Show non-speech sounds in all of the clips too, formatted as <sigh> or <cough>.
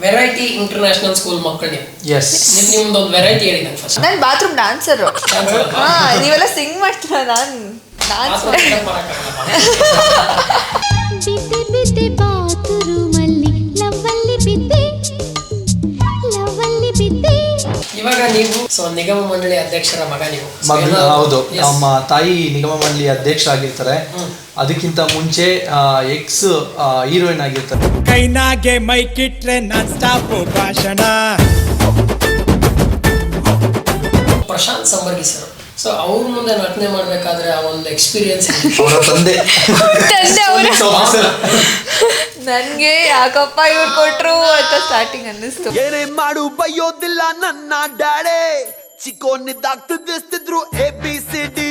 Variety international school ಮಕ್ಕಳು ನೀವು S ನಿಮ್ ನಿಮ್ದೊಂದು ವೆರೈಟಿ ಹೇಳಿ ನಂಗೆ ಫಸ್ಟ್ ನಾನು ಬಾತ್ರೂಮ್ ಡ್ಯಾನ್ಸರ್ ಹಾ ನೀವೆಲ್ಲ ಸಿಂಗ್ ಮಾಡ್ತೀರಾ? ನಾನು ಬಿದ್ದೆ ಬಿದ್ದೆ ಬಾತ್ರೂಮಲ್ಲಿ ಲವ್ವಲ್ಲಿ ಬಿದ್ದೆ ಲವ್ವಲ್ಲಿ ಬಿದ್ದೆ. ಇವಾಗ ನೀವು ಸೊ ನಿಗಮ ಮಂಡಳಿ ಅಧ್ಯಕ್ಷರ ಮಗ ನೀವು. ಮಗ ಹೌದು. ನಮ್ಮ ತಾಯಿ ನಿಗಮ ಮಂಡಳಿ ಅಧ್ಯಕ್ಷರಾಗಿರ್ತಾರೆ. ಅದಕ್ಕಿಂತ ಮುಂಚೆ ಎಕ್ಸ್ ಹೀರೋಯಿನ್ ಆಗಿರ್ತಾರೆ. ಕೈನಾಗೆ ಮೈಕಿಟ್ರೆ ನಾನ್ ಸ್ಟಾಪ್ ಭಾಷಣ. ಪ್ರಶಾಂತ್ ಸಂಬರ್ಗಿ ಸರ್ ಸೊ ಅವ್ರ ಮುಂದೆ ನಟನೆ ಮಾಡ್ಬೇಕಾದ್ರೆ ಆ ಒಂದು ಎಕ್ಸ್ಪೀರಿಯನ್ಸ್ ಅವರ ತಂದೆ. ತಂದೆ ಅವ್ರ Police ನನ್ಗೆ ಯಾಕಪ್ಪ ಇವ್ರು ಕೊಟ್ರು ಅಂತ ಸ್ಟಾರ್ಟಿಂಗ್ ಅನ್ನಿಸ್ತು. ಏನೇ ಮಾಡು ಬೈಯೋದಿಲ್ಲ ನನ್ನ ಡ್ಯಾಡೆ ಚಿಕ್ಕೋನಿದ್ದಾಗ್ತಿದ್ರು ಎ ಬಿ ಸಿ ಡಿ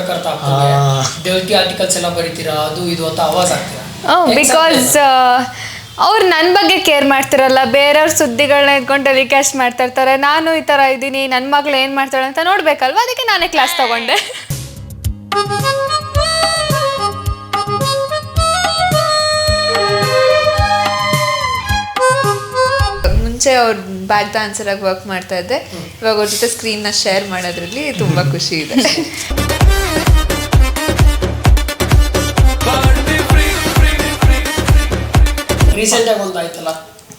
ಪತ್ರಕರ್ತ ಆಗ್ತಾರೆ ದೇವತಿ ಆರ್ಟಿಕಲ್ಸ್ ಎಲ್ಲ ಬರೀತೀರಾ? ಅದು ಇದು ಅಂತ ಆವಾಜ್ ಆಗ್ತೀರಾ? ಬಿಕಾಸ್ ಅವ್ರು ನನ್ನ ಬಗ್ಗೆ ಕೇರ್ ಮಾಡ್ತಿರಲ್ಲ ಬೇರೆಯವ್ರ ಸುದ್ದಿಗಳನ್ನ ಇಟ್ಕೊಂಡು ಟೆಲಿಕಾಸ್ಟ್ ಮಾಡ್ತಾ ಇರ್ತಾರೆ ನಾನು ಈ ಥರ ಇದ್ದೀನಿ ನನ್ನ ಮಗಳು ಏನು ಮಾಡ್ತಾಳೆ ಅಂತ ನೋಡಬೇಕಲ್ವ? ಅದಕ್ಕೆ ನಾನೇ ಕ್ಲಾಸ್ ತಗೊಂಡೆ. ಮುಂಚೆ ಅವ್ರು ಬ್ಯಾಕ್ ಡಾನ್ಸರ್ ಆಗಿ ವರ್ಕ್ ಮಾಡ್ತಾ ಇದ್ದೆ. ಇವಾಗ ಅವ್ರ ಜೊತೆ ಸ್ಕ್ರೀನ್ನ ನ ಶೇರ್ ಮಾಡೋದ್ರಲ್ಲಿ ತುಂಬ ಖುಷಿ ಇದೆ. <laughs> ರೀಸೆಂಟ್ ಆಗಿ ಒಂದು ಆಯ್ತಲ್ಲ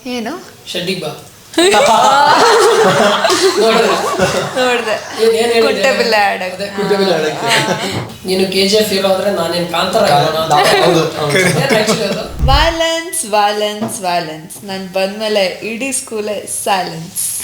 ಏನು ಶೆಡ್ಡಿಗ್ <laughs> ಬಾ? ನೋಡ್ದೆ. ಏನ್- ಏನ್ ಹೇಳಿದೆ? ಕುಂಟೆ ಬಿಲ್ಲೆ ಆಡಕ್ಕೆ. ಅದೇ ಕುಂಟೆ ಬಿಲ್ಲೆ ಆಡಕ್ಕೆ. ನೀನು ಕೆ ಜಿ ಎಫ್ ಹೀರೋ ಆದ್ರೆ ನಾನೇನ್ ಕಾಂತಾರ ವ್ಯಾಲೆನ್ಸ್ ವ್ಯಾಲೆನ್ಸ್ ವ್ಯಾಲೆನ್ಸ್ ನಾನು ಬಂದ್ಮೇಲೆ ಇಡೀ ಸ್ಕೂಲೇ ಸ್ಯಾಲೆನ್ಸ್ <laughs>